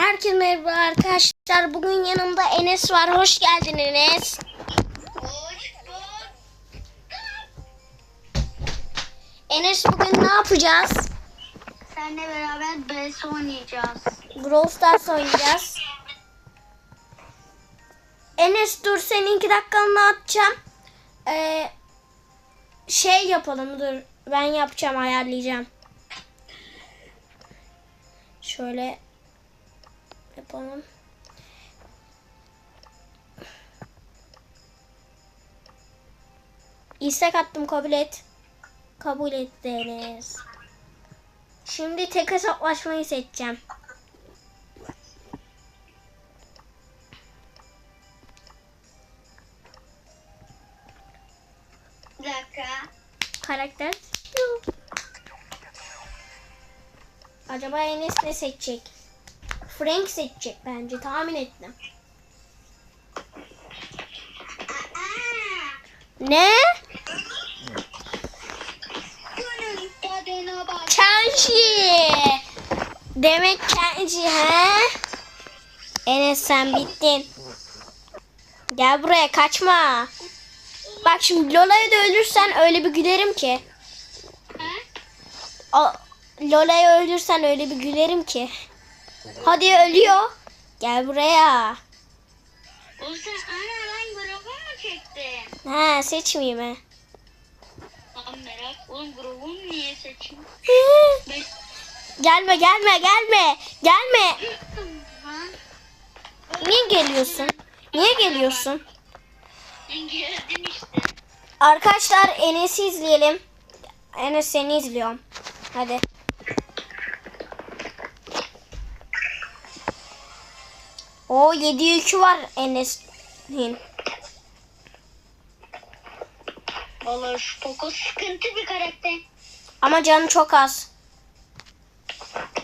Herkese merhaba arkadaşlar. Bugün yanımda Enes var. Hoş geldin Enes. Hoş. Enes bugün ne yapacağız? Seninle beraber BS oynayacağız. Brawl Stars oynayacağız. Enes dur senin iki dakikanı atacağım. Ee, şey yapalım dur. Ben yapacağım ayarlayacağım. Şöyle yapalım. İstek attım kabul et. Kabul ettiniz. Şimdi tek hesaplaşmayı seçeceğim. Bir dakika. Karakter. Acaba Enes ne seçecek? Frank seçecek bence tahmin ettim. Ne? Kenji. Demek Kenji he? Enes sen bittin. Gel buraya kaçma. Bak şimdi Lola'yı da ölürsen öyle bir gülerim ki. Lola'yı öldürsen öyle bir gülerim ki. Hadi ölüyor. Gel buraya. O sen ana lan grubu mu çektin? Ha seçmeyeyim mi? Lan merak. Oğlum grubumu niye seçeyim? Ben gelme gelme gelme. Gelme. Niye geliyorsun? Niye geliyorsun? Ben geldim işte. Arkadaşlar Enes'i izleyelim. Enes seni izliyorum. Hadi. O 7 yükü var Enes'in. Vallahi şu Poco sıkıntı bir karakter. Ama canı çok az.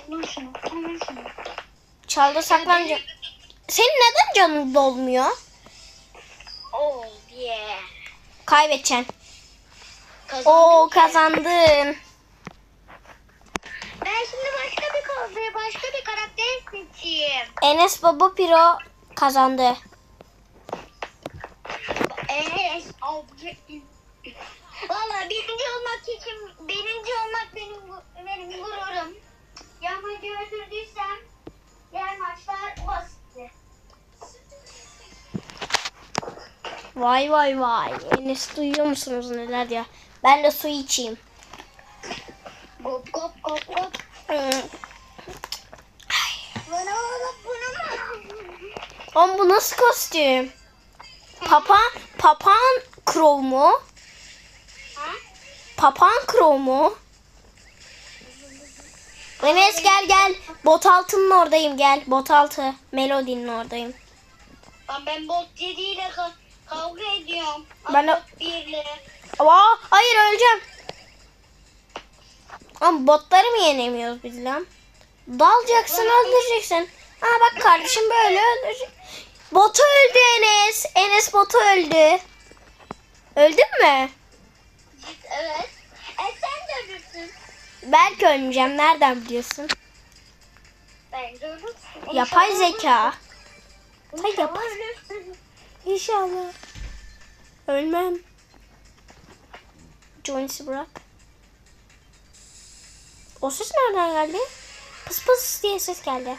Alın şunu. Çalda saklanacak. Senin neden canın dolmuyor? Oh yeah. Kaybedeceksin. Kazandım Oo kazandın. Ben şimdi karakter, başka bir karakter seçeyim. Enes Baba Piro kazandı. Enes. Valla birinci olmak için, birinci olmak benim benim gururum. Yağmacı öldürdüysem diğer maçlar basitti. Vay vay vay. Enes duyuyor musunuz neler ya? Ben de su içeyim. Gop gop gop gop. Hmm. Bana bak bunu mu? Oğlum bu nasıl kostüm? Papağan, papağan crow mu? Papağan crow mu? Enes gel gel. Bot altının oradayım gel. Bot altı. Melody'nin oradayım. Ben bot ka- kavga ediyorum. Ben de-. Aa, hayır öleceğim. Ama botları mı yenemiyoruz biz lan? Dalacaksın öldüreceksin. Ha bak kardeşim böyle öldürecek. Botu öldü Enes. Enes botu öldü. Öldün mü? Evet. E sen de ölürsün. Belki ölmeyeceğim. Nereden biliyorsun? Bence ölürsün. Yapay İnşallah zeka. Hay İnşallah yapay- ölürsün. İnşallah. Ölmem. Jones'u bırak. O ses nereden geldi? Pıs pıs diye ses geldi.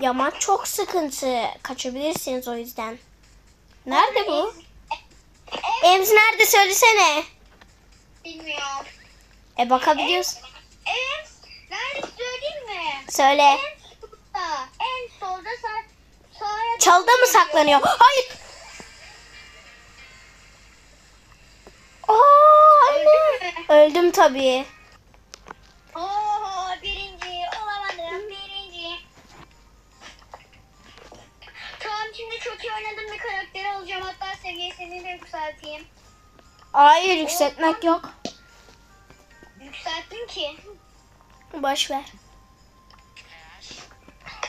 Yaman çok sıkıntı. Kaçabilirsiniz o yüzden. Nerede bu? Ems nerede söylesene. Bilmiyorum. E bakabiliyoruz. En nerede söyleyeyim mi? Söyle. En solda. Solda sağ, sağa Çalda mı saklanıyor? Hayır. Aa, anne. Öldüm tabii. Seviyesini de yükselteyim. Hayır yükseltmek yok. Yükselttim ki. Boş ver.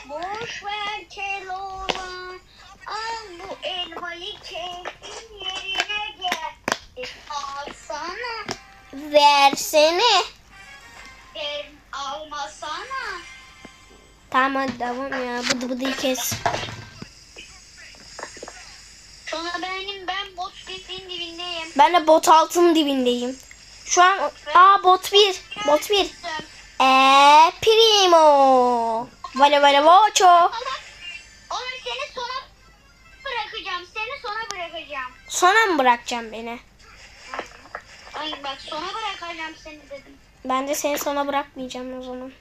Boş ver Keloğlan. Al bu elmayı keyfin yerine gel. Alsana. Versene. Ver almasana. Tamam devam ya. Bıdı bıdıyı kes. Sonra benim ben bot sesinin dibindeyim. Ben de bot altının dibindeyim. Şu an aa bot 1. Bot 1. Eee primo. Vale vale vocho. Oğlum seni sona bırakacağım. Seni sona bırakacağım. Sonra mı bırakacağım beni? Ay bak sona bırakacağım seni dedim. Ben de seni sona bırakmayacağım o zaman.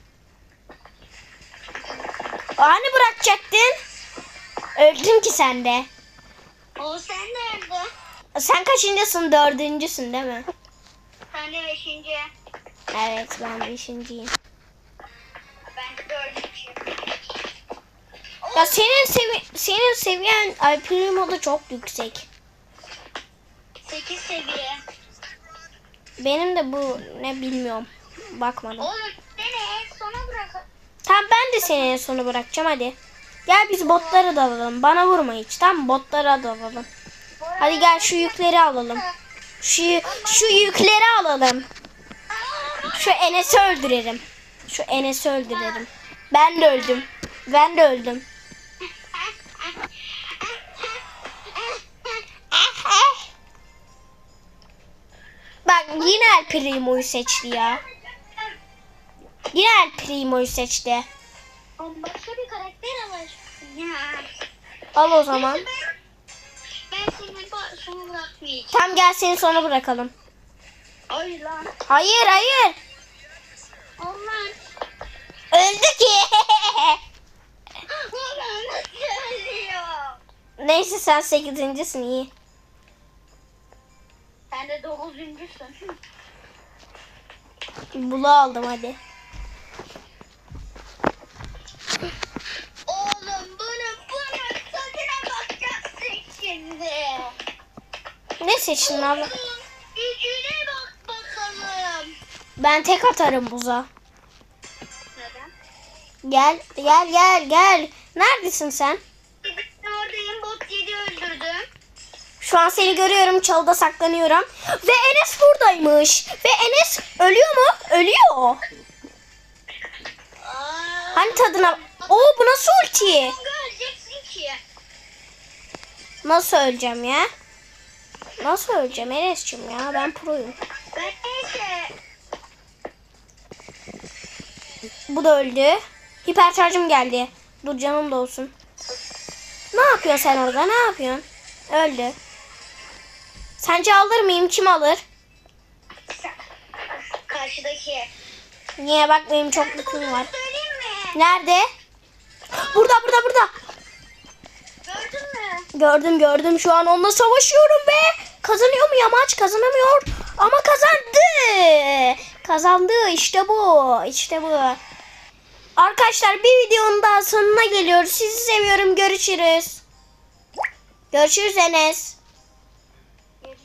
Hani bırakacaktın? Öldün ki sen de. O sen nerede? Sen kaçıncısın? Dördüncüsün değil mi? Sen de beşinci. Evet ben beşinciyim. Ben de dördüncüyüm. Ya senin sevi senin seviyen Al Primo da çok yüksek. Sekiz seviye. Benim de bu ne bilmiyorum. Bakmadım. Oğlum seni en sona bırak. Tamam ben de seni en sona bırakacağım hadi. Gel biz botları da alalım. Bana vurma hiç tamam mı? Botları da alalım. Hadi gel şu yükleri alalım. Şu, şu yükleri alalım. Şu Enes'i öldürelim. Şu Enes'i öldürelim. Ben de öldüm. Ben de öldüm. Bak yine El Primo'yu seçti ya. Yine El Primo'yu seçti. Başka bir karakter. Ya. Al o zaman. Bırakmayacağım. Tam gel seni sona bırakalım. Ay lan. Hayır hayır. Aman. Öldü ki. Neyse sen sekizincisin iyi. Sen de dokuzuncusun. Bulu aldım hadi. Oğlum bunun bunun tadına bakacaksın şimdi. Ne seçtin abla? Gücüne bak bakalım. Ben tek atarım buza. Neden? Gel gel gel gel. Neredesin sen? Oradayım bot 7 öldürdüm. Şu an seni görüyorum çalıda saklanıyorum. Ve Enes buradaymış. Ve Enes ölüyor mu? Ölüyor. Aa, Hani tadına... Oo bu nasıl ulti? Nasıl öleceğim ya? Nasıl öleceğim Enes'cim ya? Ben proyum. Bu da öldü. Hiper şarjım geldi. Dur canım da olsun. Ne yapıyorsun sen orada? Ne yapıyorsun? Öldü. Sence alır mıyım? Kim alır? Karşıdaki. Niye bak benim çok lütfum var. Nerede? Burada burada burada. Gördün mü? Gördüm gördüm şu an onunla savaşıyorum be. Kazanıyor mu yamaç? Kazanamıyor. Ama kazandı. Kazandı işte bu. İşte bu. Arkadaşlar bir videonun daha sonuna geliyoruz. Sizi seviyorum. Görüşürüz. Görüşürüz Enes.